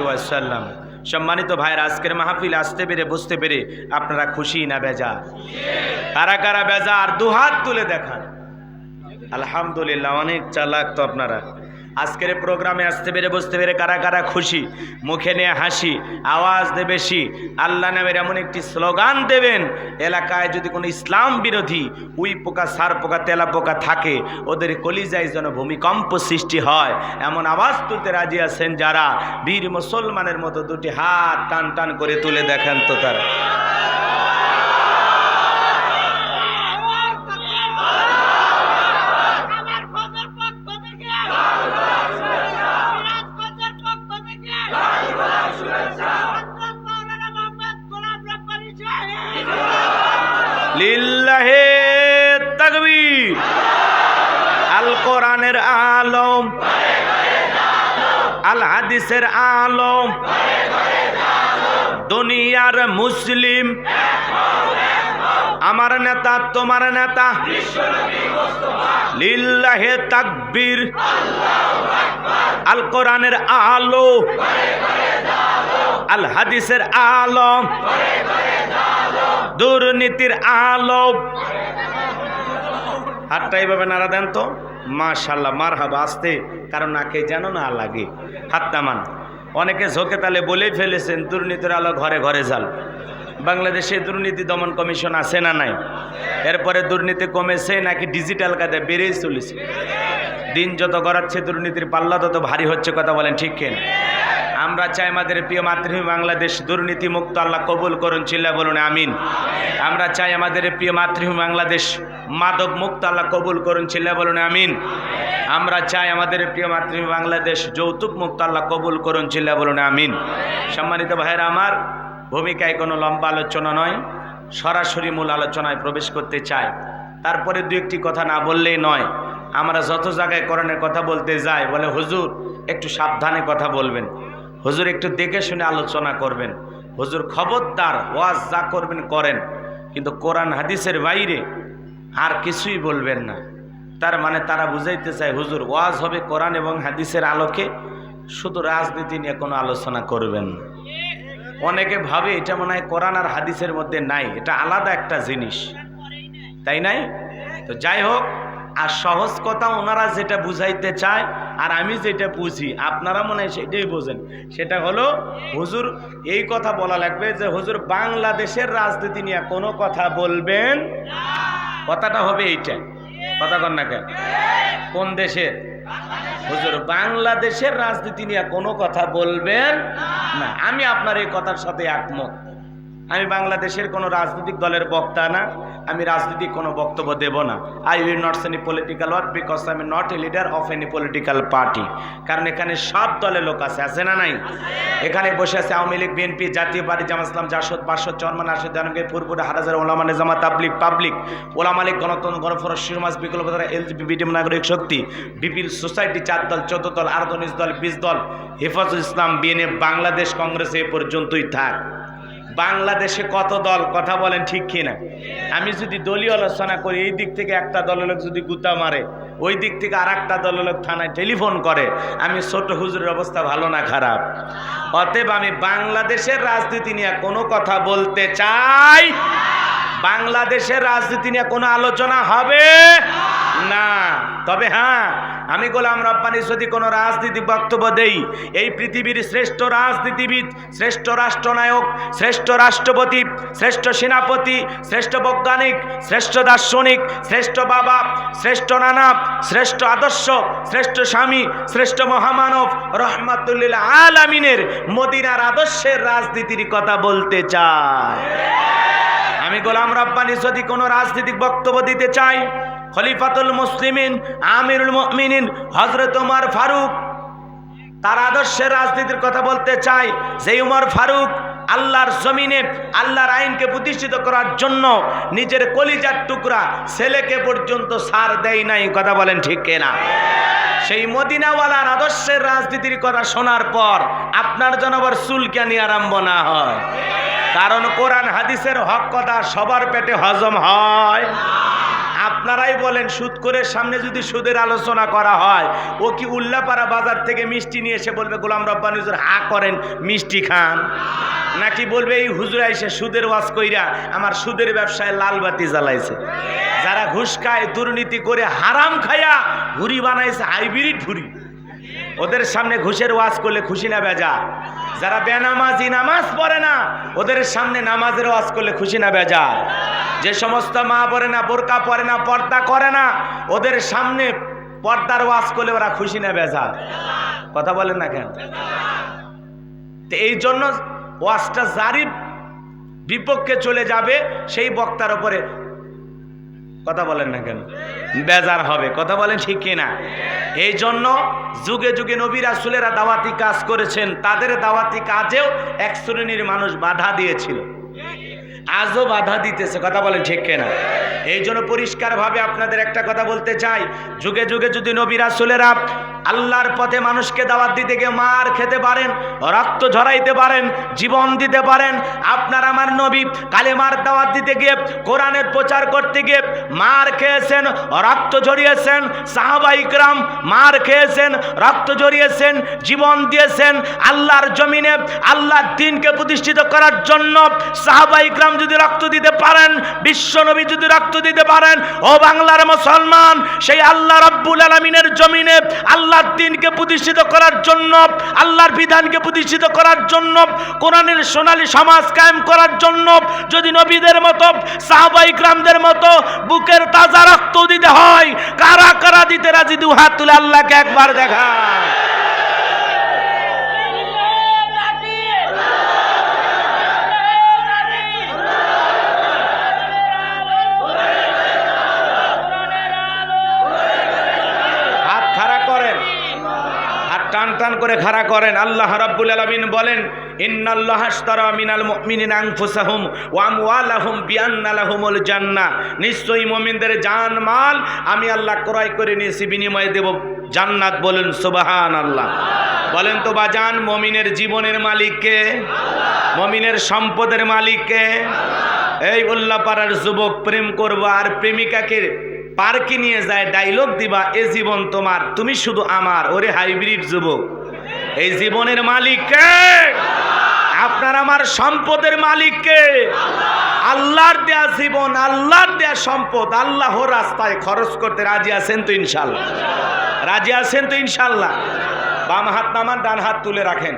ওয়াসাল্লাম সম্মানিত ভাইয়ের, আজকের মাহফিল আসতে পেরে, বুঝতে পেরে আপনারা খুশি না বেজা? কারা কারা বেজা? আর দুহাত তুলে দেখান। আলহামদুলিল্লাহ, অনেক চালাক তো আপনারা। আজকের প্রোগ্রামে আসতে পেরে বুঝতে পেরে কারা কারা খুশি? মুখে নিয়ে হাসি, আওয়াজ দে বেশি আল্লাহ নামের এমন একটি স্লোগান দেবেন, এলাকায় যদি কোনো ইসলাম বিরোধী উই পোকা, সার পোকা, তেলা পোকা থাকে, ওদের কলিজায় যেন ভূমিকম্প সৃষ্টি হয়, এমন আওয়াজ তুলতে রাজি আছেন যারা। বীর মুসলমানের মতো দুটি হাত টান টান করে তুলে দেখান তো তারা। লিল্লাহে তাকবীর। আল কোরআনের আলম। আল হাদিসের আলম। দুনিয়ার মুসলিম। আমার নেতা, তোমার নেতা। লিল্লাহে তাকবীর। আল কোরআনের আলো। আল হাদিসের আলম। দুর্নীতির আলো হাতটা এইভাবে নাড়া দেন তো। মাশাল্লাহ মার হাবা আসতে। কারণ নাকে যেন না লাগে। হাত নামান অনেকে ঝোঁকে তালে বলেই ফেলেছেন, দুর্নীতির আলো ঘরে ঘরে জাল বাংলাদেশে দুর্নীতি দমন কমিশন আছে না নাই? এরপরে দুর্নীতি কমেছে, নাকি ডিজিটাল কাজে বেড়েই চলেছে? দিন যত গড়াচ্ছে, দুর্নীতির পাল্লা তত ভারী হচ্ছে কথা বলেন, ঠিক কেন? আমরা চাই আমাদের প্রিয় মাতৃভূমি বাংলাদেশ দুর্নীতি মুক্ত আল্লাহ কবুল করুন চিল্লা বলুন, আমিন। আমরা চাই আমাদের প্রিয় মাতৃভূমি বাংলাদেশ মাদক মুক্ত আল্লাহ কবুল করুন চিল্লা বলুন, আমিন। আমরা চাই আমাদের প্রিয় মাতৃভূমি বাংলাদেশ যৌতুক মুক্ত আল্লাহ কবুল করুন চিল্লা বলুন, আমিন। সম্মানিত ভাইয়েরা, আমার ভূমিকায় কোনো লম্বা আলোচনা নয়, সরাসরি মূল আলোচনায় প্রবেশ করতে চাই। তারপরে দু একটি কথা না বললেই নয় আমরা যত জায়গায় করণের কথা বলতে যাই, বলে হুজুর, একটু সাবধানে কথা বলবেন। হুজুর একটু দেখে শুনে আলোচনা করবেন। হুজুর খবরদার, ওয়াজ যা করবেন করেন। কিন্তু কোরআন হাদিসের বাইরে আর কিছুই বলবেন না। তার মানে তারা বুঝাইতে চায়, হুজুর, ওয়াজ হবে কোরআন এবং হাদিসের আলোকে। শুধু রাজনীতি নিয়ে কোনো আলোচনা করবেন না। অনেকে ভাবে এটা মনে হয় কোরআন আর হাদিসের মধ্যে নাই, এটা আলাদা একটা জিনিস। তাই নাই? তো যাই হোক আর সহজ কথা ওনারা যেটা বুঝাইতে চায়, আর আমি যেটা বুঝি, আপনারা মনে হয় সেটাই বোঝেন। সেটা হলো হুজুর, এই কথা বলা লাগবে যে হুজুর, বাংলাদেশের রাজনীতি নিয়ে কোনো কথা বলবেন কথাটা হবে এইটা। কথা কন না কেন? কোন দেশের? হুজুর, বাংলাদেশের রাজনীতি নিয়ে কোনো কথা বলবেন না। আমি আপনার এই কথার সাথে একমত। আমি বাংলাদেশের কোনো রাজনৈতিক দলের বক্তা না, আমি রাজনৈতিক কোনো বক্তব্য দেব না। I will not any political work because I am not a leader of any political party কারণ এখানে সব দলের লোক আছে আছে না নাই? এখানে বসে আছে আওয়ামী লীগ বিএনপি জাতীয় পার্টি, জামাত ইসলাম, জাসদ, বাসদ, চরমান আসাদ জানবে ফুরপুরে হারাজার ওলামা, নিজামা তাবলিক পাবলিক, ওলামা লীগ, গণতন্ত্র, গণফরস শিরমাস বিকল্প ধারা, এলজিবিটি নাগরিক শক্তি বিপিল সোসাইটি, চার দল, চোদ্দ দল আরও দল, বিশ দল, হেফাজুল ইসলাম বিএনএফ বাংলাদেশ, কংগ্রেস এ পর্যন্তই থাক। বাংলাদেশে কত দল? কথা বলেন ঠিক কিনা? আমি যদি দলীয় আলোচনা করি, এই দিক থেকে একটা দলের লোক যদি গুতা মারে, ওই দিক থেকে আর একটা দলের লোক থানায় টেলিফোন করে, আমি ছোট হুজুরের অবস্থা ভালো না খারাপ? অতএব আমি বাংলাদেশের রাজনীতি নিয়ে কোনো কথা বলতে চাই। বাংলাদেশের রাজনীতি নিয়ে কোনো আলোচনা হবে না। তবে হ্যাঁ আমি গোলাম রব্বানি যদি কোনো রাজনীতি বক্তব্য দেই, এই পৃথিবীর শ্রেষ্ঠ রাজনীতিবিদ, শ্রেষ্ঠ রাষ্ট্রনায়ক, শ্রেষ্ঠ রাষ্ট্রপতি, শ্রেষ্ঠ সেনাপতি, শ্রেষ্ঠ বৈজ্ঞানিক, শ্রেষ্ঠ দার্শনিক, শ্রেষ্ঠ বাবা, শ্রেষ্ঠ নানা, শ্রেষ্ঠ আদর্শ, শ্রেষ্ঠ স্বামী, শ্রেষ্ঠ মহামানব, রহমাতুল্লিল আলামিনের মদিনার আদর্শের রাজনীতির কথা বলতে চায় আমি গোলাম রব্বানি যদি কোনো রাজনীতিক বক্তব্য দিতে চাই খলিফাতুল মুসলিমিন, আমিরুল মুমিনিন হজরত উমর ফারুক। তার আদর্শের রাজনীতির কথা বলতে চাই যে উমর ফারুক আল্লাহর জমিনে, আল্লাহর আইনকে প্রতিষ্ঠিত করার জন্য নিজের কলিজার টুকরা ছেলেকে পর্যন্ত সার দেয় নাই, কথা বলেন ঠিক কেনা? সেই মদিনাওয়ালার আদর্শের রাজনীতির কথা শোনার পর আপনার যেন আবার চুলকানি আরম্ভ না হয়? কারণ কোরআন, হাদিসের হক কথা সবার পেটে হজম হয়। আপনারাই বলেন সুদ করে সামনে যদি সুদের আলোচনা করা হয়, ও কি উল্লাপাড়া বাজার থেকে মিষ্টি নিয়ে এসে বলবে, গোলাম রব্বানি হুজুর, হা করেন, মিষ্টি খান? নাকি বলবে, এই হুজুরা এসে সুদের ওয়াজ কইরা আমার সুদের ব্যবসায় লাল বাতি জ্বালাইছে। যারা ঘুষ খায়, দুর্নীতি করে হারাম খায়া ভুরি বানাইছে, হাইব্রিড ভুরি ওদের সামনে ঘুষের ওয়াজ করলে খুশি না বেজা। যারা বেনামাজি নামাজ পড়ে না, ওদের সামনে নামাজের ওয়াজ করলে খুশি না বেজা। যে সমস্ত মা পড়ে না, বোরকা পরে না, পর্দা করে না, ওদের সামনে পর্দার ওয়াজ করলে ওরা খুশি না বেজা কথা বলেন না কেন? তো এই জন্য ওয়াজটা জারি বিপক্ষে চলে যাবে, সেই বক্তার ওপরে কথা বলেন না কেন? বেজার হবে, কথা বলেন ঠিক কিনা? এই জন্য যুগে যুগে নবী রাসুলেরা দাওয়াতি কাজ করেছেন, তাদের দাওয়াতি কাজেও এক শ্রেণির মানুষ বাধা দিয়েছিল। আজও বাধা দিতেছে, কথা বলেন ঠিক কেনা? এই জন্য পরিষ্কারভাবে আপনাদের একটা কথা বলতে চাই। যুগে যুগে যদি নবী রাসুলেরা আল্লাহর পথে মানুষকে দাওয়াত দিতে গিয়ে মার খেতে পারেন, রক্ত ঝরাইতে পারেন, জীবন দিতে পারেন, আপনার আমার নবী কালেমার দাওয়াত দিতে গিয়ে কোরআনের প্রচার করতে গিয়ে মার খেয়েছেন, রক্ত ঝরিয়েছেন, সাহাবা ইকরাম মার খেয়েছেন, রক্ত জড়িয়েছেন জীবন দিয়েছেন আল্লাহর জমিনে, আল্লাহর দিনকে প্রতিষ্ঠিত করার জন্য। সাহাবা ইকরাম যদি রক্ত দিতে পারেন, বিশ্ব নবী যদি রক্ত দিতে পারেন, ও বাংলার মুসলমান, সেই আল্লাহ রব্বুল আলমিনের জমিনে আল্লাহর দিনকে প্রতিষ্ঠিত করার জন্য, আল্লাহর বিধানকে প্রতিষ্ঠিত করার জন্য, কোরআনের সোনালী সমাজ কায়েম করার জন্য যদি নবীদের মতো, সাহাবাই গ্রামদের মতো বুকের তাজা রক্ত দিতে হয়, কারা কারা দিতে রাজি? দু হাত তুলে আল্লাহকে একবার দেখা। টান টান করে খাড়া করেন। আল্লাহ রাব্বুল আলামিন বলেন ইন্নাল্লাহ আশতারা মিনাল মুমিনিনা আনফুসাহুম ওয়া আমওয়ালাহুম বিআন্না লাহুমুল জান্নাহ নিশ্চয়ই মুমিনদের জান মাল আমি আল্লাহ ক্রয় করে নিয়েছি, বিনিময়ে দেব। জান্নাত বলেন, সুবহানাল্লাহ। বলেন তো, বাজান, মমিনের জীবনের মালিককে, মমিনের সম্পদের মালিককে, এই উল্লাপাড়ার যুবক প্রেম করব আর প্রেমিকাকে পার্কে নিয়ে যায় ডাইলগ দিবা, এ জীবন তোমার, তুমি শুধু আমার, ওরে হাইব্রিড যুবক। এই জীবনের মালিককে আপনার আমার সম্পদের মালিককে? আল্লাহর দেয়া জীবন, আল্লাহর দেয়া সম্পদ আল্লাহ রাস্তায় খরচ করতে রাজি আছেন তো ইনশাল্লাহ? রাজি আছেন তো ইনশাল্লাহ? বাম হাত নামান ডান হাত তুলে রাখেন।